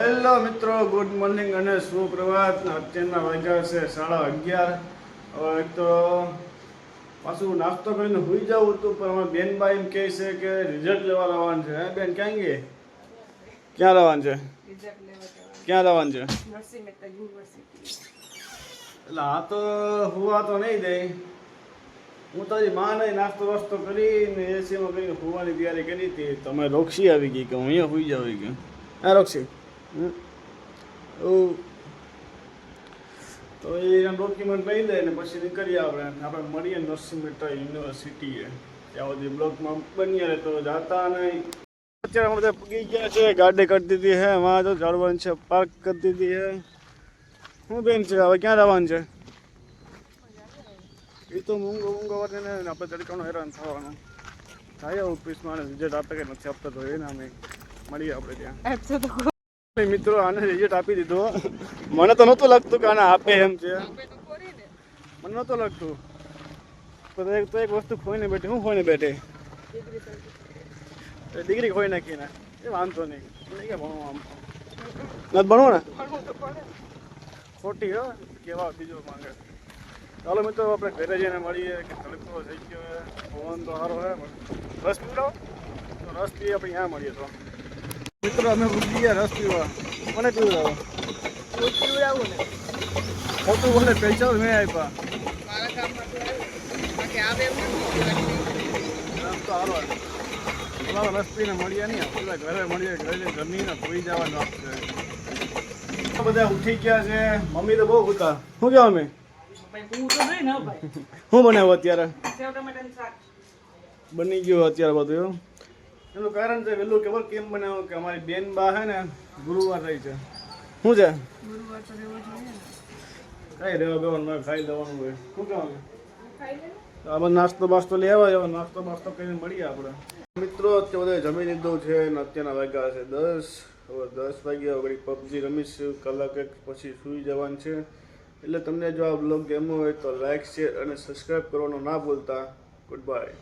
Hello મિત્રો, good morning અને સુપ્રભાત અત્યારના વાગ્યા છે સાડા અગિયાર. હવે તો પાછું નાસ્તો કરીને સુઈ જવું હતું, પણ હવે બેનબા એમ કહે છે કે રિઝલ્ટ લેવા લાવવાનું છે. હે બેન, ક્યાં ગઈ? ક્યાં લાવવાનું છે? ક્યાં લાવવાનું છે? એટલે આ તો હુવા તો નહીં દે હું તારી હજી માં નહીં, નાસ્તો વાસ્તો કરીને એસીમાં કરીને હોવાની તૈયારી કરી હતી. તમે રોક્ષી આવી ગઈ કે હું અહીંયા હુઈ જાવ કે હા રોક્ષી તો એ ડોક્યુમેન્ટ લઈ લે ને પછી નીકળીએ આપણે. આપણે મળીએ નરસિંહ મહેતા યુનિવર્સિટીએ. ત્યાં સુધી બ્લોકમાં બનીએ તો જાતા નહીં. અત્યારે અમે પૂગી ગયા છે. ગાડી કરી દીધી હે. વાં તો ઝાડવાનું છે. પાર્ક કરી દીધી હે. શું બેન છે? હવે ક્યાં જવાનું છે? એ તો મૂંગો મૂંગો ને આપણે તડકાનો હેરાન થવાનો. થાય ઓફિસમાં રિઝલ્ટ આપે કે નથી આપતા તો એને અમે મળીએ આપણે ત્યાં. એ મિત્રો, આને રિઝલ્ટ આપી દીધો. મને તો નહોતું લાગતું કે આને આપે એમ છે. મને નહોતું લાગતું. તો એક તો એક વસ્તુ ખોઈને બેઠી. હું ખોઈને બેઠી? ડિગ્રી ખોઈ નાખીને એ વાંધો નહીં. કે ભણવું આમ? નથી ભણવું ને? ખોટી, હો. કેવા બીજો માંગે. ચાલો મિત્રો આપણે ઘરે જઈને મળીએ કે તડકો થઈ ગયો હે પવન તો સારો હે રસ પીવડાવો. તો રસ પીએ, આપણે ત્યાં મળીએ તો. મિત્રો અમે ઉઠી ગયા રસ પીવા. મને પીવડાવો? પીવડાવું ને ખોટું બોલે પૈસા મેં આપ્યા. મારા રસ હે પીને મળીએ નહીં. આપણે ઘરે મળીએ ઘરે ઘરની ને ધોઈ જવાનું આપશે બધા ઉઠી ગયા છે. મમ્મી તો બહુ ઉતા. શું કહેવા ભાઈ હું ભાઈ. શું બનાવ્યું અત્યારે? બની ગયું અત્યારે બધું એવું એનું કારણ છે વહેલું ખબર કેમ બનાવ્યું કે અમારી બેન બા છે ને ગુરુવાર રહી છે. શું છે? ગુરુવાર તો રહેવો જોઈએ ને. કઈ રહેવા બેવાનું મારે ખાઈ લેવાનું હોય. શું કહેવાનું? ખાઈ આ બધો નાસ્તો બાસ્તો લેવા જવા નાસ્તો બાસ્તો કરીને મળીએ આપણે. મિત્રો અત્યારે બધા જમી લીધું છે ને અત્યારના વાગ્યા છે દસ. હવે દસ વાગ્યા વળી પબજી રમીશ કલાક એક પછી સૂઈ જવાનું છે. એટલે તમને જો આ બ્લોગ ગેમો હોય તો લાઇક શેર અને સબસ્ક્રાઈબ કરવાનું ના ભૂલતા. Good bye